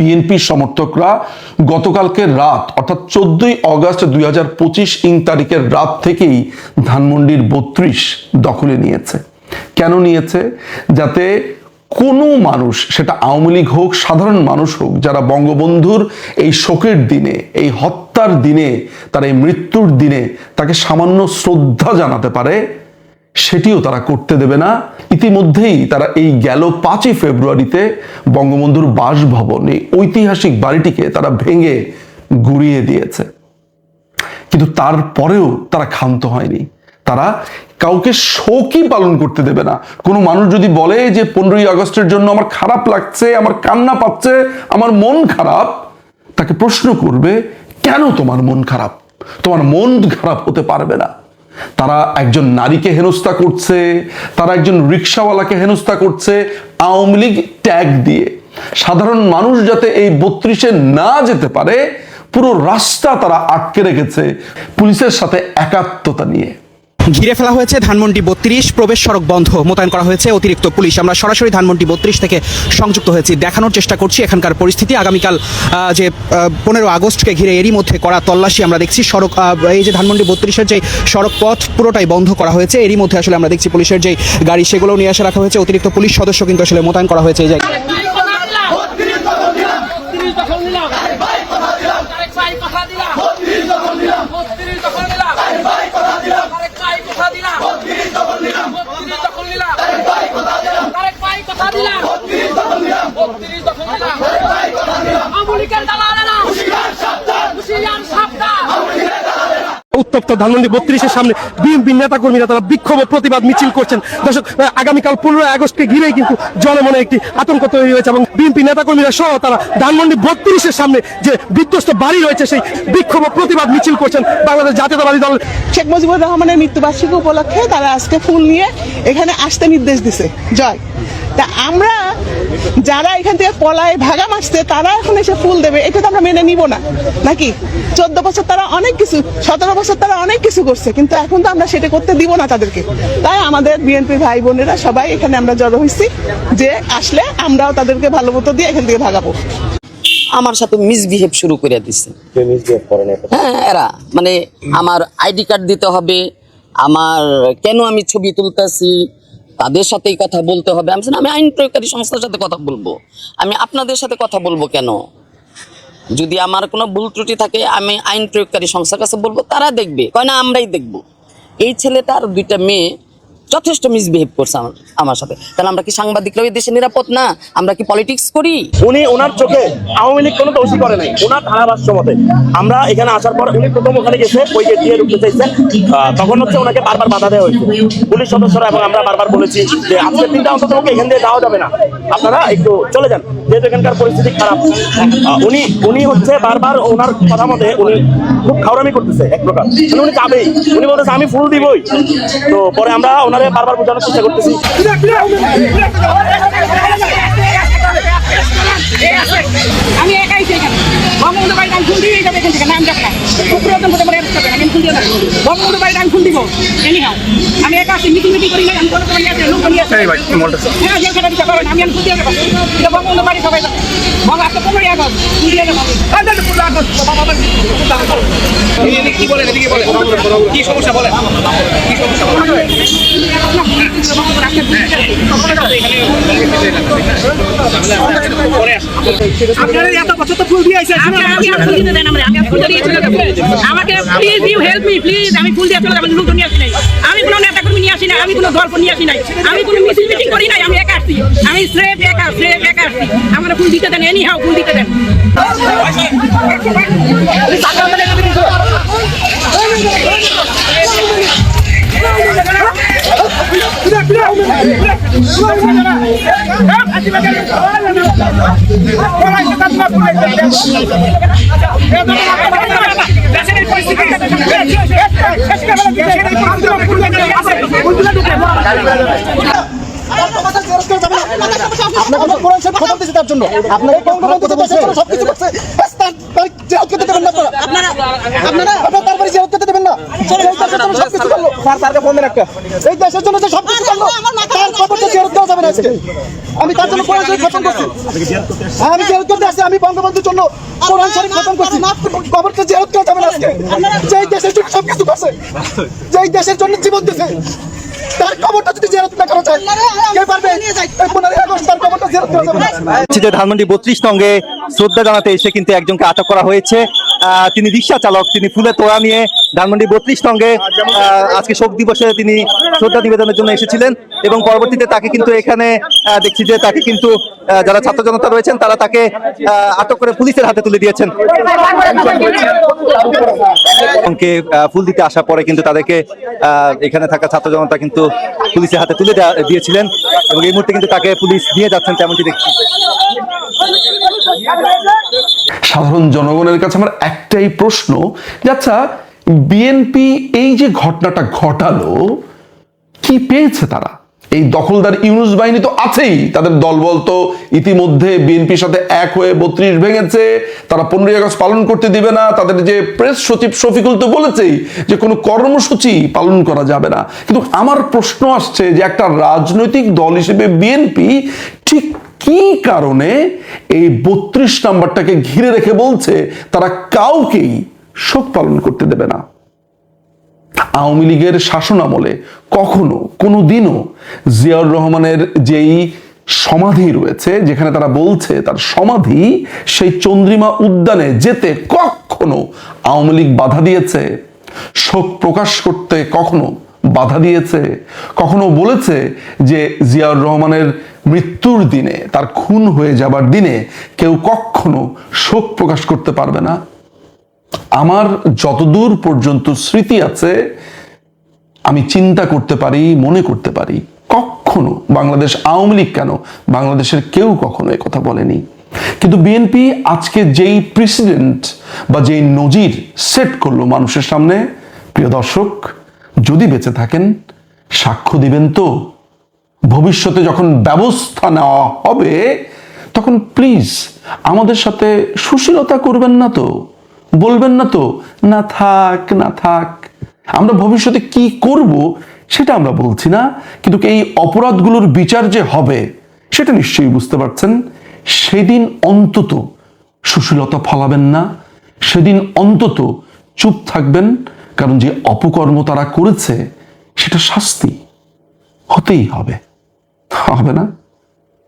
বিএনপির সমর্থকরা গতকালকে রাত, অর্থাৎ চোদ্দই অগস্ট দুই হাজার পঁচিশ ইং তারিখের রাত থেকেই ধানমন্ডির বত্রিশ দখলে নিয়েছে। কেন নিয়েছে? যাতে কোনো মানুষ, সেটা আওয়ামী লীগ হোক, সাধারণ মানুষ হোক, যারা বঙ্গবন্ধুর এই শোকের দিনে, এই হত্যার দিনে, তার এই মৃত্যুর দিনে তাকে সামান্য শ্রদ্ধা জানাতে পারে সেটিও তারা করতে দেবে না। ইতিমধ্যেই তারা এই গেল পাঁচই ফেব্রুয়ারিতে বঙ্গবন্ধুর বাসভবন, এই ঐতিহাসিক বাড়িটিকে তারা ভেঙে গুড়িয়ে দিয়েছে। কিন্তু তারপরেও তারা ক্ষান্ত হয়নি। তারা কাউকে শোকই পালন করতে দেবে না। কোনো মানুষ যদি বলে যে, পনেরোই আগস্টের জন্য আমার খারাপ লাগছে, আমার কান্না পাচ্ছে, আমার মন খারাপ, তাকে প্রশ্ন করবে, কেন তোমার মন খারাপ? তোমার মন খারাপ হতে পারবে না। তারা একজন নারীকে হেনস্থা করছে, তারা একজন রিক্সাওয়ালাকে হেনস্থা করছে, আওয়ামী লীগ ট্যাগ দিয়ে। সাধারণ মানুষ যাতে এই বত্রিশে না যেতে পারে, পুরো রাস্তা তারা আটকে রেখেছে পুলিশের সাথে একাত্মতা নিয়ে। ঘিরে ফেলা হয়েছে ধানমন্ডি বত্রিশ, প্রবেশ সড়ক বন্ধ, মোতায়েন করা হয়েছে অতিরিক্ত পুলিশ। আমরা সরাসরি ধানমন্ডি বত্রিশ থেকে সংযুক্ত হয়েছি। দেখানোর চেষ্টা করছি এখানকার পরিস্থিতি। আগামীকাল যে পনেরো আগস্টকে ঘিরে এরই মধ্যে করা তল্লাশি আমরা দেখছি। সড়ক এই যে ধানমন্ডি বত্রিশের যে সড়ক পথ পুরোটাই বন্ধ করা হয়েছে। এরই মধ্যে আসলে আমরা দেখছি পুলিশের যে গাড়ি সেগুলো নিয়ে আসা রাখা হয়েছে। অতিরিক্ত পুলিশ সদস্য কিন্তু আসলে মোতায়েন করা হয়েছে এই জায়গায়। ধানমন্ডি বত্রিশের সামনে বিএনপি নেতাকর্মীরা তারা বিক্ষোভ প্রতিবাদ মিছিল করছেন। দর্শক আগামীকাল পনেরোই আগস্টকে ঘিরেই কিন্তু জনমনে একটি আতঙ্ক তৈরি হয়েছে এবং বিএনপি নেতাকর্মীরা সহ তারা ধানমন্ডি বত্রিশের সামনে যে বিধ্বস্ত বাড়ি রয়েছে, সেই বিক্ষোভ প্রতিবাদ মিছিল করছেন বাংলাদেশ জাতীয়তাবাদী দল। শেখ মুজিবুর রহমানের মৃত্যুবার্ষিকী উপলক্ষে তারা আজকে ফুল নিয়ে এখানে আসতে নির্দেশ দিছে। জয়। তা আমরা যারা এখান থেকে পলায় ভাগা মারছে তারা এখন এসে ফুল দেবে। এটা তো আমরা মেনে নিব না। নাকি? চোদ্দ বছর তারা অনেক কিছু সতেরো বছর তারা অনেক কিছু করছে কিন্তু এখন তো আমরা সেটা করতে দিব না তাদেরকে। তাই আমাদের বিএনপি ভাই বোনেরা সবাই এখানে আমরা জড়ো হয়েছি যে আসলে আমরাও তাদেরকে ভালো মতো দিয়ে এখান থেকে ভাগাবো। আমার সাথে মিসবিহেভ শুরু করে দিচ্ছে হ্যাঁ এরা। মানে আমার আইডি কার্ড দিতে হবে আমার কেন আমি ছবি তুলতেছি তাদের সাথেই কথা বলতে হবে। আমি আমি আইন প্রয়োগকারী সংস্থার সাথে কথা বলব। আমি আপনাদের সাথে কথা বলব কেন? যদি আমার কোনো ভুল ত্রুটি থাকে, আমি আইন প্রয়োগকারী সংস্থার কাছে বলব, তারা দেখবে। কয় না, আমরাই দেখব। এই ছেলেটার দুইটা মেয়ে যথেষ্ট মিসবিহেভ করছে আমার সাথে। তাহলে আমরা কি সাংবাদিকরাও এই দেশে নিরাপদ না? আমরা কি পলিটিক্স করি? উনি ওনার চোখে আওয়ামী লীগ কোনো দোষী করে নাই। ওনার ধারাভাষ্য মতে, আমরা এখানে আসার পর উনি প্রথম ওখানে গেছে ওই গেট দিয়ে ঢুকতে চাইছে। তখন হচ্ছে ওনাকে বারবার বাধা দেওয়া হয়েছে। পুলিশ সদস্যরা এবং আমরা বারবার বলেছি যে আজকে তিনটা অন্তত ওকে এখান দিয়ে যাওয়া যাবে না। আপনারা একটু চলে যান, যেহেতু এখানকার পরিস্থিতি খারাপ। উনি উনি হচ্ছে বারবার ওনার কথা মতে উনি খুব খাওরামি করতেছে, এক প্রকার। মানে উনি যাবেই। উনি বলতেছে, আমি ফুল দিবই। তো পরে আমরা ওনারে বারবার বোঝানোর চেষ্টা করতেছি। আমি একাই সেখানে বঙ্গবন্ধু বাড়িতে আমি ফুল দিয়ে যাবে এখান থেকে নাম যাবে না। পুরাতন হতে পারে আমি ফুল দিয়ে যাব। বঙ্গবন্ধু বাড়িতে আমি ফুল দিব এনিহাও আমি একা আছি মিটিং মিটিং করি না আমি কোনো সময় আছে লোক নিয়ে আসি হ্যাঁ যে সেটা দিতে পারবেন আমি আমি ফুল দিয়ে যাব। এটা বঙ্গবন্ধু বাড়ি সবাই আমাকে please you help me please আমি ফুল দিয়ে চলে যাব লোক নিয়ে আসি নাই। আসি না, আমি কোনো গল্প নিয়ে আসি নাই। আমি কোনো মিছিল মিটিং করি নাই, আমি একা আসছি। আমি স্রেফ একা স্রেফ একা আসছি। আমার ফুল দিতে দেন এনি হাও ফুল দিতে দেন। তার জন্য আপনাকে সবকিছু দেবেন না দেবেন না দেশের জন্য সবকিছু সবকিছু দেওয়া যাবে না আজকে আমি তার জন্য করছি আমি জেরত করতে আসছি আমি বঙ্গবন্ধুর জন্য কোরআন শরীফ খতম করছি কবরটা করা যাবে না আজকে যেই দেশের জন্য সব কিছু করছে যেই দেশের জন্য জীবন দিছে ধানমন্ডি বত্রিশ নঙ্গে শ্রদ্ধা জানাতে এসে কিন্তু একজনকে আটক করা হয়েছে। তিনি রিক্সা চালক তিনি ফুলে তোড়া নিয়ে ধানমন্ডি বত্রিশ আহ, আজকে শোক দিবসে তিনি শ্রদ্ধা নিবেদনের জন্য এসেছিলেন এবং পরবর্তীতে তাকে কিন্তু এখানে দেখছি যে তাকে কিন্তু যারা ছাত্র জনতা রয়েছেন তারা তাকে আটক করে পুলিশের হাতে তুলে দিয়েছেন। এবং ফুল দিতে আসার পরে কিন্তু তাদেরকে এখানে থাকা ছাত্র জনতা কিন্তু পুলিশের হাতে তুলে দিয়েছিলেন এবং এই মুহূর্তে কিন্তু তাকে পুলিশ দিয়ে যাচ্ছেন তেমনটি দেখছি। সাধারণ জনগণের কাছে আমার একটাই প্রশ্ন আচ্ছা বিএনপি এই যে ঘটনাটা ঘটালো, কি পেয়েছে তারা? এই দখলদার ইউনুস বাহিনী তো আছেই। তাদের দলবল তো ইতিমধ্যে বিএনপির সাথে এক হয়ে বত্রিশ ভেঙেছে। তারা পনেরোই আগস্ট পালন করতে দিবে না। তাদের যে প্রেস সচিব শফিকুল তো বলেছেই যে কোনো কর্মসূচি পালন করা যাবে না। কিন্তু আমার প্রশ্ন আসছে যে একটা রাজনৈতিক দল হিসেবে বিএনপি ঠিক কি কারণে এই বত্রিশ নাম্বারটাকে ঘিরে রেখে বলছে, তারা কাউকেই শোক পালন করতে দেবে না? আওয়ামী লীগের শাসনামলে কখনো কোনো দিনও জিয়াউর রহমানের যেই সমাধি রয়েছে, যেখানে তারা বলছে তার সমাধি, সেই চন্দ্রিমা উদ্যানে যেতে কখনো আওয়ামী লীগ বাধা দিয়েছে? শোক প্রকাশ করতে কখনো বাধা দিয়েছে? কখনো বলেছে যে জিয়াউর রহমানের মৃত্যুর দিনে, তার খুন হয়ে যাবার দিনে কেউ কখনো শোক প্রকাশ করতে পারবে না? আমার যতদূর পর্যন্ত স্মৃতি আছে, আমি চিন্তা করতে পারি, মনে করতে পারি, কখনো বাংলাদেশ আওয়ামী লীগ কেন বাংলাদেশের কেউ কখনো কথা বলেনি। কিন্তু বিএনপি আজকে যেই প্রেসিডেন্ট বা যেই নজির সেট করল মানুষের সামনে, প্রিয় দর্শক, যদি বেঁচে থাকেন, সাক্ষ্য দিবেন তো। ভবিষ্যতে যখন ব্যবস্থা নেওয়া হবে, তখন প্লিজ আমাদের সাথে সুশীলতা করবেন না তো। বলবেন না তো, না থাক না থাক। আমরা ভবিষ্যতে কি করব সেটা আমরা বলছি না, কিন্তু এই অপরাধগুলোর বিচার যে হবে সেটা নিশ্চয়ই বুঝতে পারছেন। সেদিন অন্তত সুশীলতা ফলাবেন না, সেদিন অন্তত চুপ থাকবেন, কারণ যে অপকর্ম তারা করেছে সেটা শাস্তি হতেই হবে। হবে না?